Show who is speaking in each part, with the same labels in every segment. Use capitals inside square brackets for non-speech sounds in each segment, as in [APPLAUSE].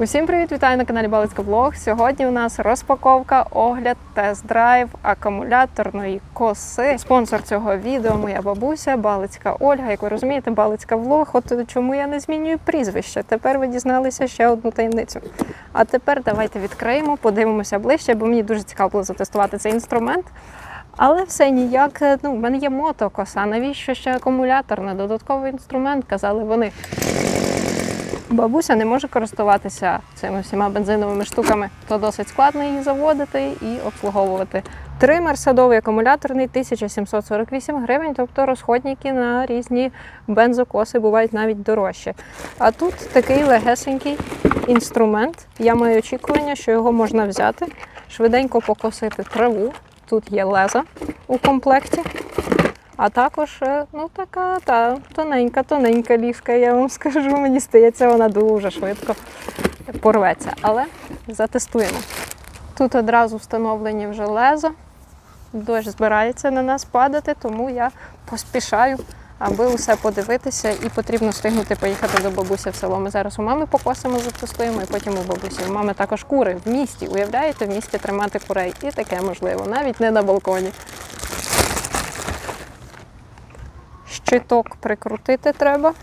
Speaker 1: Усім привіт! Вітаю на каналі Балицька Блог. Сьогодні у нас розпаковка, огляд, тест-драйв акумуляторної коси. Спонсор цього відео моя бабуся Балицька Ольга. Як ви розумієте, Балицька Влог. От чому я не змінюю прізвище. Тепер ви дізналися ще одну таємницю. А тепер давайте відкриємо, подивимося ближче, бо мені дуже цікаво було затестувати цей інструмент. Але все ніяк, ну, в мене є мотокоса. Навіщо ще акумуляторна? Додатковий інструмент, казали вони. Бабуся не може користуватися цими всіма бензиновими штуками, то досить складно її заводити і обслуговувати. Тример садовий акумуляторний 1748 гривень, тобто розходники на різні бензокоси бувають навіть дорожчі. А тут такий легесенький інструмент. Я маю очікування, що його можна взяти, швиденько покосити траву. Тут є леза у комплекті. А також е, ну така та тоненька, тоненька ліжка, я вам [LAUGHS] скажу. Мені здається, вона дуже швидко порветься. Але затестуємо. Тут одразу встановлені вже леза. Дощ збирається на нас падати, тому я поспішаю, аби усе подивитися, і потрібно встигнути поїхати до бабусі в село. Ми зараз у мами покосимо, затестуємо, і потім у бабусі. У мами також кури в місті. Уявляєте, в місті тримати курей. І таке можливо, навіть не на балконі. Щиток прикрутити треба.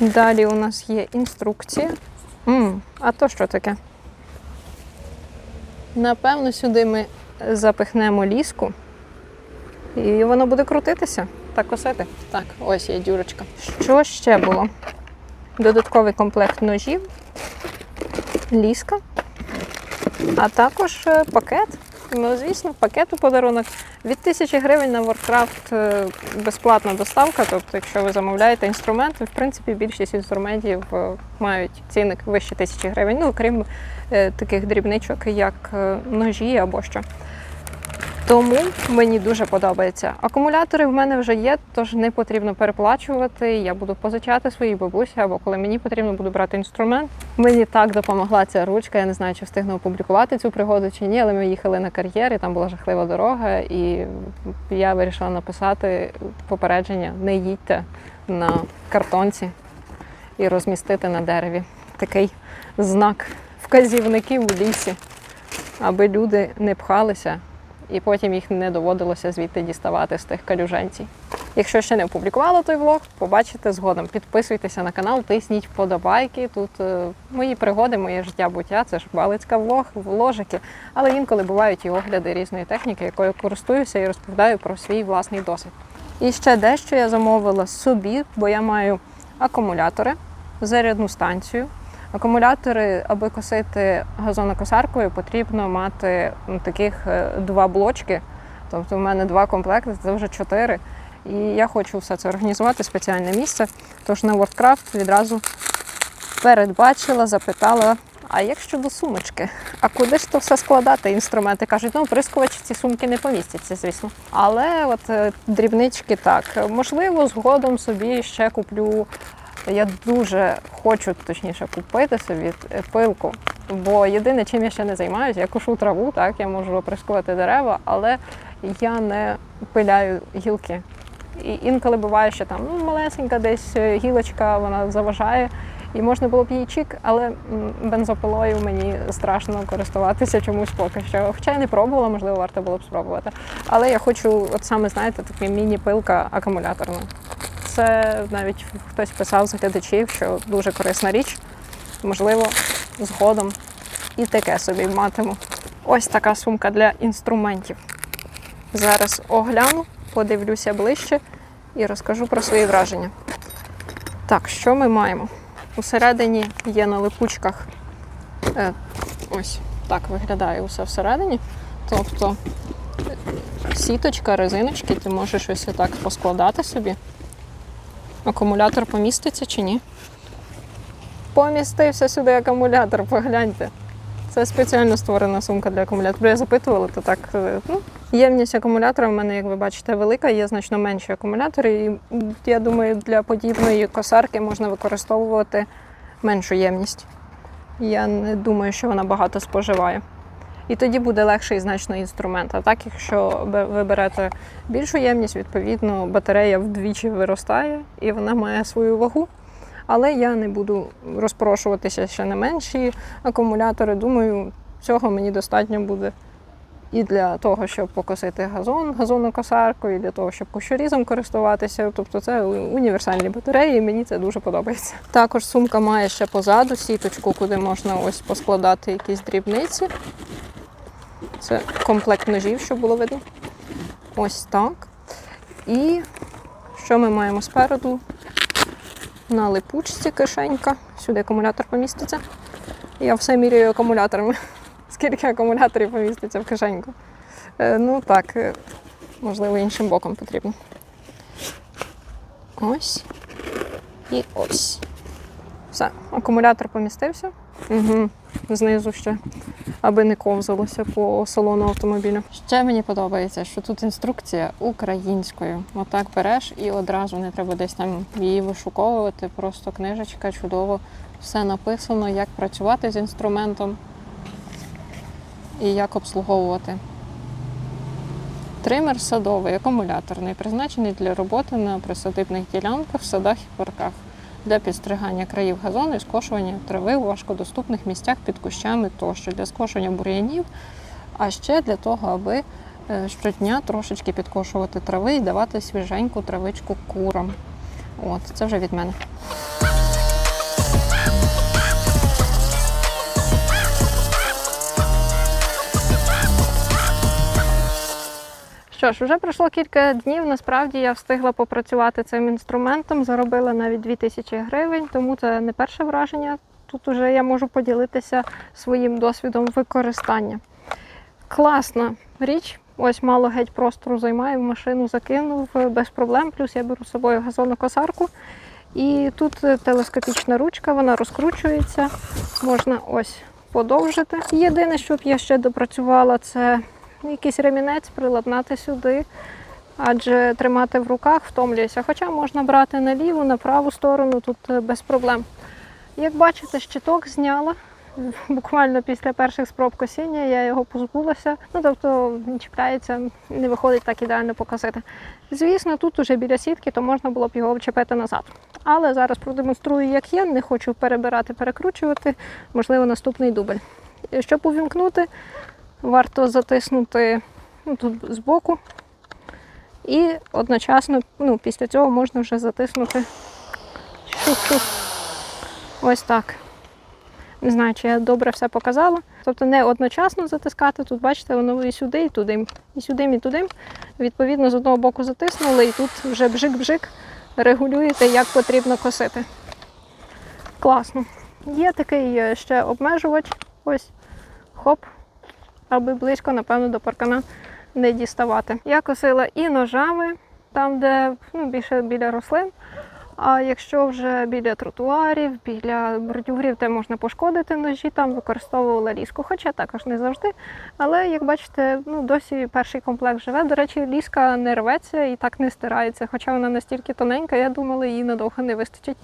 Speaker 1: Далі у нас є інструкція. м а то що таке? Напевно, сюди ми запихнемо ліску. І воно буде крутитися та косити. Так, ось є дюрочка. Що ще було? Додатковий комплект ножів, ліска, а також е, пакет. Ну, звісно, пакет у подарунок. Від тисячі гривень на Warcraft е, безплатна доставка. Тобто, якщо ви замовляєте інструменти, в принципі, більшість інструментів е, мають цінник вище тисячі гривень. Ну, крім е, таких дрібничок, як ножі або що. Тому мені дуже подобається. Акумулятори в мене вже є, тож не потрібно переплачувати. Я буду позичати своїй бабусі, або коли мені потрібно буду брати інструмент. Мені так допомогла ця ручка. Я не знаю, чи встигну опублікувати цю пригоду чи ні, але ми їхали на кар'єр, і там була жахлива дорога, і я вирішила написати попередження: не їдьте на картонці і розмістити на дереві такий знак вказівників у лісі, аби люди не пхалися і потім їх не доводилося звідти діставати з тих калюженців. Якщо ще не опублікувала той влог, побачите згодом. Підписуйтеся на канал, тисніть вподобайки. Тут е, мої пригоди, моє життя буття, це ж балицька влог, вложики. Але інколи бувають і огляди різної техніки, якою користуюся і розповідаю про свій власний досвід. І ще дещо я замовила собі, бо я маю акумулятори, зарядну станцію. Акумулятори, аби косити газонокосаркою, потрібно мати ну, таких е, два блочки. Тобто в мене два комплекти, це вже чотири. І я хочу все це організувати, спеціальне місце. Тож на WordCraft відразу передбачила, запитала, а як щодо сумочки? А куди ж то все складати? Інструменти кажуть, ну прискувачі ці сумки не помістяться, звісно. Але от е, дрібнички так. Можливо, згодом собі ще куплю. Я дуже хочу точніше купити собі пилку. Бо єдине, чим я ще не займаюся, я кошу траву, так я можу оприскувати дерева, але я не пиляю гілки. І інколи буває, що там ну, малесенька десь гілочка, вона заважає. І можна було б її чік, але бензопилою мені страшно користуватися чомусь поки що. Хоча я не пробувала, можливо, варто було б спробувати. Але я хочу, от саме знаєте, така міні-пилка акумуляторна. Це навіть хтось писав з глядачів, що дуже корисна річ. Можливо, згодом і таке собі матиму. Ось така сумка для інструментів. Зараз огляну, подивлюся ближче і розкажу про свої враження. Так, що ми маємо? Усередині є на липучках. Е, ось так виглядає усе всередині. Тобто е, сіточка, резиночки, ти можеш ось так поскладати собі. Акумулятор поміститься чи ні? Помістився сюди акумулятор, погляньте. Це спеціально створена сумка для акумулятора. Я запитувала, то так. е, Ну, ємність акумулятора в мене, як ви бачите, велика, є значно менші акумулятори. І я думаю, для подібної косарки можна використовувати меншу ємність. Я не думаю, що вона багато споживає. І тоді буде легший значно інструмент. А так, якщо ви берете більшу ємність, відповідно батарея вдвічі виростає і вона має свою вагу. Але я не буду розпрошуватися ще на менші акумулятори. Думаю, цього мені достатньо буде і для того, щоб покосити газон газонокосаркою, і для того, щоб кущорізом користуватися. Тобто це універсальні батареї, і мені це дуже подобається. Також сумка має ще позаду сіточку, куди можна ось поскладати якісь дрібниці. Це комплект ножів, щоб було видно. Ось так. І що ми маємо спереду? На липучці кишенька. Сюди акумулятор поміститься. Я все міряю акумуляторами. [LAUGHS] Скільки акумуляторів поміститься в кишеньку. Е, ну так, е, можливо, іншим боком потрібно. Ось. І ось. Все, акумулятор помістився. Угу. Знизу ще, аби не ковзалося по салону автомобіля. Ще мені подобається, що тут інструкція українською. Отак береш і одразу не треба десь там її вишуковувати. Просто книжечка чудово. Все написано, як працювати з інструментом і як обслуговувати. Тример садовий, акумуляторний, призначений для роботи на присадибних ділянках, садах і парках для підстригання країв газону і скошування трави у важкодоступних місцях під кущами тощо, для скошування бур'янів, а ще для того, аби е, щодня трошечки підкошувати трави і давати свіженьку травичку курам. От, це вже від мене. Що ж, вже пройшло кілька днів. Насправді я встигла попрацювати цим інструментом, заробила навіть 2000 гривень, тому це не перше враження. Тут уже я можу поділитися своїм досвідом використання. Класна річ. Ось мало геть простору займає, в машину закинув без проблем. Плюс я беру з собою газонокосарку. І тут телескопічна ручка, вона розкручується, можна ось подовжити. Єдине, що б я ще допрацювала, це якийсь ремінець приладнати сюди, адже тримати в руках втомлююся. Хоча можна брати на ліву, на праву сторону, тут е, без проблем. Як бачите, щиток зняла. [LAUGHS] Буквально після перших спроб косіння я його позбулася. Ну, тобто чіпляється, не виходить так ідеально покосити. Звісно, тут уже біля сітки, то можна було б його вчепити назад. Але зараз продемонструю, як є, не хочу перебирати, перекручувати, можливо, наступний дубль. Щоб увімкнути, варто затиснути ну, тут збоку. І одночасно, ну, після цього можна вже затиснути шух-шух. Ось так. Не знаю, чи я добре все показала. Тобто не одночасно затискати. Тут, бачите, воно і сюди, і туди, і сюди, і туди. Відповідно, з одного боку затиснули, і тут вже бжик-бжик регулюєте, як потрібно косити. Класно. Є такий е, ще обмежувач. Ось. Хоп. Аби близько, напевно, до паркана не діставати. Я косила і ножами, там, де ну, більше біля рослин. А якщо вже біля тротуарів, біля бордюрів, де можна пошкодити ножі, там використовувала ліску, хоча також не завжди. Але як бачите, ну досі перший комплект живе. До речі, ліска не рветься і так не стирається, хоча вона настільки тоненька, я думала, її надовго не вистачить.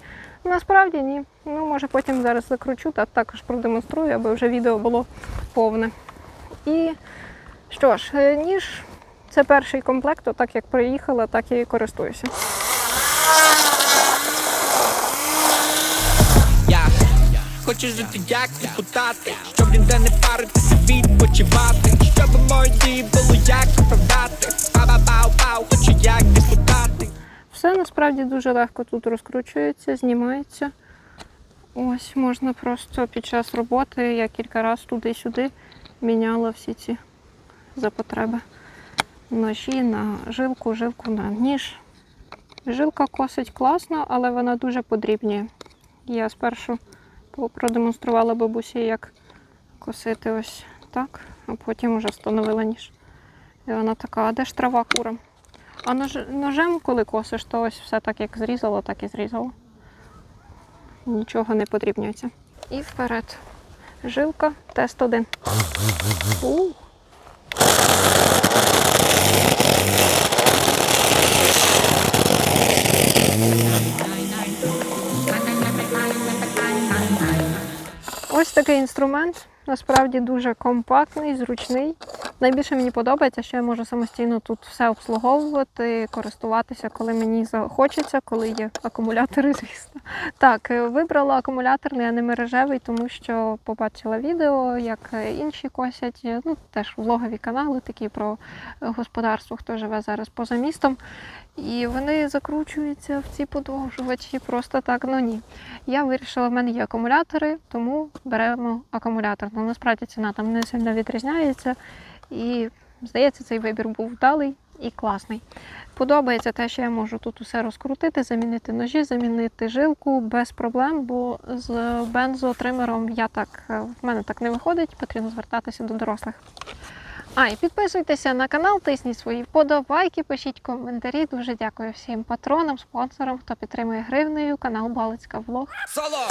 Speaker 1: Насправді ні. Ну, може потім зараз закручу та також продемонструю, аби вже відео було повне. І що ж, е, ніж це перший комплект, так як приїхала, так і користуюся.
Speaker 2: Хочу жити як депутати, щоб ніде не паритися, відпочивати, щоб мої дії було як оправдати. Ба-ба-бау-бау, хочу як депутати.
Speaker 1: Все насправді дуже легко тут розкручується, знімається. Ось можна просто під час роботи я кілька разів туди-сюди міняла всі ці запотреби. Ножі на жилку, жилку на ніж. Жилка косить класно, але вона дуже подрібнює. Я спершу продемонструвала бабусі, як косити ось так, а потім вже встановила ніж. І вона така, а де ж трава курам? А нож, ножем, коли косиш, то ось все так, як зрізало, так і зрізало. Нічого не подрібнюється. І вперед. Жилка, тест один. У. Ось такий інструмент. Насправді дуже компактний, зручний. Найбільше мені подобається, що я можу самостійно тут все обслуговувати, користуватися, коли мені захочеться, коли є акумулятори, [LAUGHS] звісно. Так, е, вибрала акумуляторний, а не мережевий, тому що побачила відео, як е, інші косять. е, Ну, теж влогові канали такі про господарство, хто живе зараз поза містом. І вони закручуються в ці подовжувачі просто так. Ну ні. Я вирішила, в мене є акумулятори, тому беремо акумулятор. Ну, насправді ціна там не сильно відрізняється. І здається, цей вибір був вдалий і класний. Подобається те, що я можу тут усе розкрутити, замінити ножі, замінити жилку без проблем, бо з бензотримером я так, е, в мене так не виходить, потрібно звертатися до дорослих. А, і підписуйтеся на канал, тисніть свої вподобайки, пишіть коментарі. Дуже дякую всім патронам, спонсорам, хто підтримує гривнею канал Балицька Влог.
Speaker 2: Соло,